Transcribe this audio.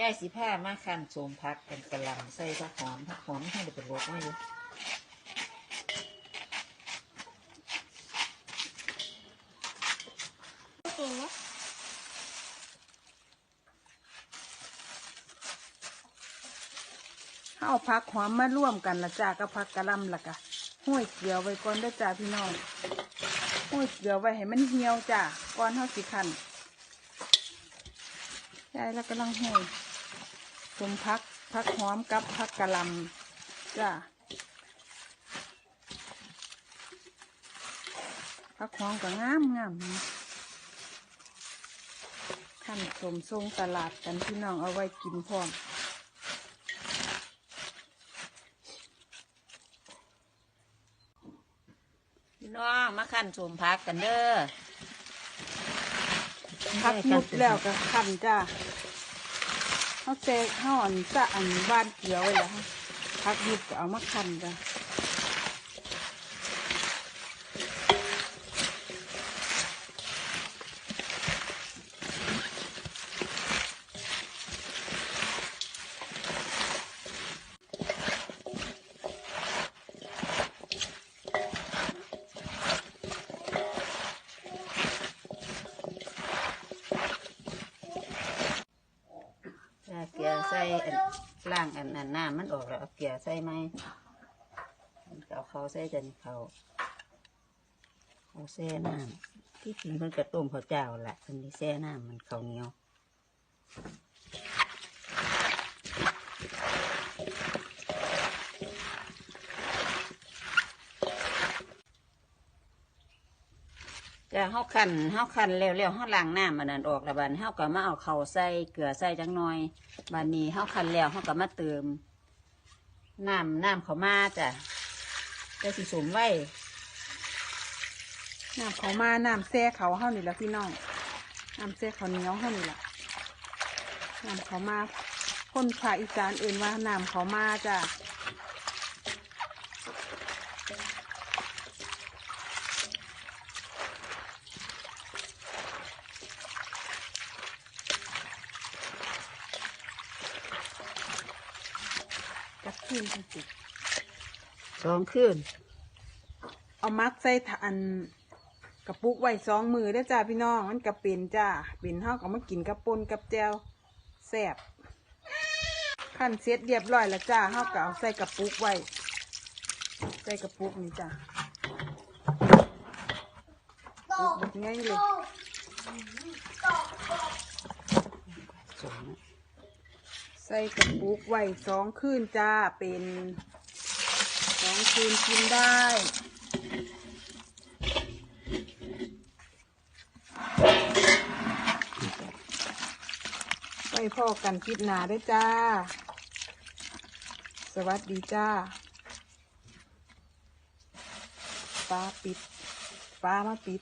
ยายสิผ้ามาคันโสมพักกันกระหลำใส่ผักหอมผักหอมให้เด็กเป็นโรคไม่รู้เอาผักหอมมาร่วมกันละจ้ากับผักกระลำละกะห้อยเกลือไว้ก่อนด้อจ้าพี่น้องห้อยเกลือไว้ให้มันเหี่ยวจ้าก่อนเฮาสิคั่น ยายแล้วกำลังห้อยสมพักผักหอมกับผักกะหล่ำจ้าผักหอมก็งามงามนะขั้นสมทรงตลาดกันพี่น้องเอาไว้กินพร้อมพี่น้องมาคันโสมพักกันเด้อพักมุดแล้วก็ขันจ้า เขาเซกเขาอันสะอันบ้านเกลือไว้แล้วพักมุดก็เอามาขันจ้า ถ้าเกลื อใส่อันล่างอันนั้นน้ำมันออกแล้วเอาเกลือใส่ไหมเอาเขาใส่จนเขาเอาแช่น้ำที่จริงเพิ่นกระต้มข้าวเจ้าแหละอันนี้แช่น้ำมันเขาวเหนียว จะเฮาคันเฮาคันเร็วๆเฮาล้างน้ำมันนั่นออกแล้วบัดนี้เฮาก็มาเอาเข้าใส่เกลือใส่จังหน่อยบัดนี้เฮาคันแล้วเฮาก็มาเติมน้ำน้ำเขามาจ้ะจะสิสมไว้น้ำเขามาน้ำแซ่เขาเฮานี่แหละพี่น้องน้ำแซ่เขาเหนียวเฮานี่แหละน้ำเขามาคนภาคอีสานเอื่นว่าน้ำเขามาจ้า จักขึ้นจังสิสองคืนเอามักใส่ถอันกระปุกไว้สองมือได้อจ้าพี่น้องมันกระเป็นจ้าเป็นเฮาก็มากินกับปนกับแจวแซ่บขั้นเสร็จเรียบร้อยแล้วจ้าเฮาก็เอาใส่กระปุกไว้ ใส่กระปุกนี่จ้าโตปุกง่ายเลย ใส่กระปุกไว้สองคืนจ้า เป็นสองคืนกินได้ไว้พ่อกันคลิดหนาได้จ้า สวัสดีจ้าฟ้าปิดฟ้ามาปิด